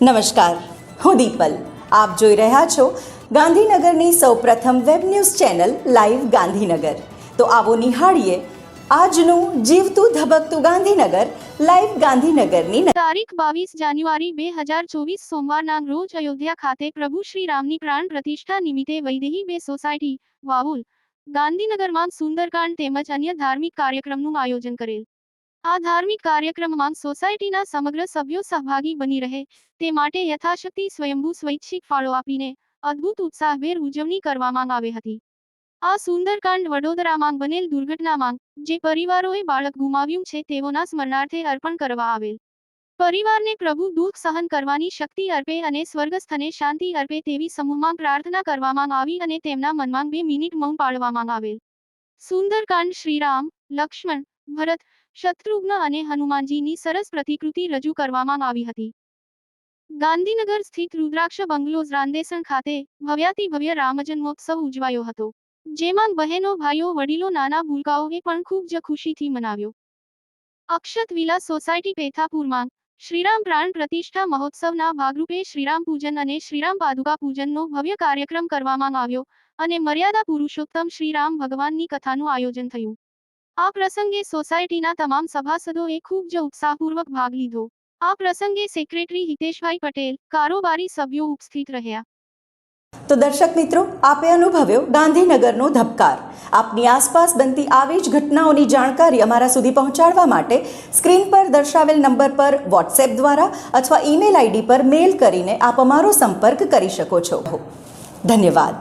નમસ્કાર, હું દીપલ. આપ જોઈ રહ્યા છો ગાંધીનગરની સૌપ્રથમ web news channel live Gandhinagar. તો આવો નિહાળીએ આજનું જીવતું ધબકતું ગાંધીનગર, લાઈવ ગાંધીનગરની તારીખ બાવીસ જાન્યુઆરી બે હજાર ચોવીસ સોમવારના રોજ અયોધ્યા ખાતે પ્રભુ શ્રી રામની પ્રાણ પ્રતિષ્ઠા નિમિત્તે વૈદેહી બે સોસાયટી વાવુલ ગાંધીનગરમાં સુંદરકાંડ તેમજ અન્ય ધાર્મિક કાર્યક્રમનું આયોજન કરેલ. આ ધાર્મિક કાર્યક્રમમાં સોસાયટીના સમગ્ર સભ્યો સહભાગી બની રહે, તે માટે યથાશક્તિ સ્વયંભૂ સ્વૈચ્છિક ફાળો આપીને અદ્ભુત ઉત્સાહભેર ઉજવણી કરવામાં આવી હતી. આ સુંદરકાંડ વડોદરામાં બનેલ દુર્ઘટનામાં જે પરિવારોએ બાળક ગુમાવ્યું છે તેઓના સ્મરણાર્થે અર્પણ કરવા આવેલ. પરિવારને પ્રભુ દુઃખ સહન કરવાની શક્તિ અર્પે અને સ્વર્ગસ્થને શાંતિ અર્પે તેવી સમૂહમાં પ્રાર્થના કરવામાં આવી અને તેમના મનમાં બે મિનિટ મૌન પાળવામાં આવેલ. સુંદરકાંડ શ્રીરામ, લક્ષ્મણ, ભરત શત્રુઘ્ન અને હનુમાનજીની સરસ પ્રતિકૃતિ રજૂ કરવામાં આવી હતી. ગાંધીનગર સ્થિત રુદ્રાક્ષ બંગલોઝ રાંદેસણ ખાતે ભવ્યાતિ ભવ્ય રામજન્મોત્સવ ઉજવાયો હતો, જેમાં બહેનો, ભાઈઓ, વડીલો, નાના ભૂલકાઓએ પણ ખૂબ જ ખુશીથી મનાવ્યો. અક્ષત વિલા સોસાયટી પેથાપુરમાં શ્રીરામ પ્રાણ પ્રતિષ્ઠા મહોત્સવના ભાગરૂપે શ્રીરામ પૂજન અને શ્રીરામ પાદુકા પૂજનનો ભવ્ય કાર્યક્રમ કરવામાં આવ્યો અને મર્યાદા પુરુષોત્તમ શ્રીરામ ભગવાનની કથાનું આયોજન થયું. આ પ્રસંગે સોસાયટીના તમામ સભાસદોએ ખૂબ જ ઉત્સાહપૂર્વક ભાગ લીધો. આ પ્રસંગે સેક્રેટરી હિતેશભાઈ પટેલ, કારોબારી સભ્યો ઉપસ્થિત રહ્યા. તો દર્શક મિત્રો, આપે અનુભવ્યો ગાંધીનગરનો ધબકાર. આપની આસપાસ બનતી આવી જ ઘટનાઓની જાણકારી અમારા સુધી પહોંચાડવા માટે સ્ક્રીન પર દર્શાવેલ નંબર પર વોટ્સએપ દ્વારા અથવા ઈમેલ આઈડી પર મેલ કરીને આપ અમારો સંપર્ક કરી શકો છો. ધન્યવાદ.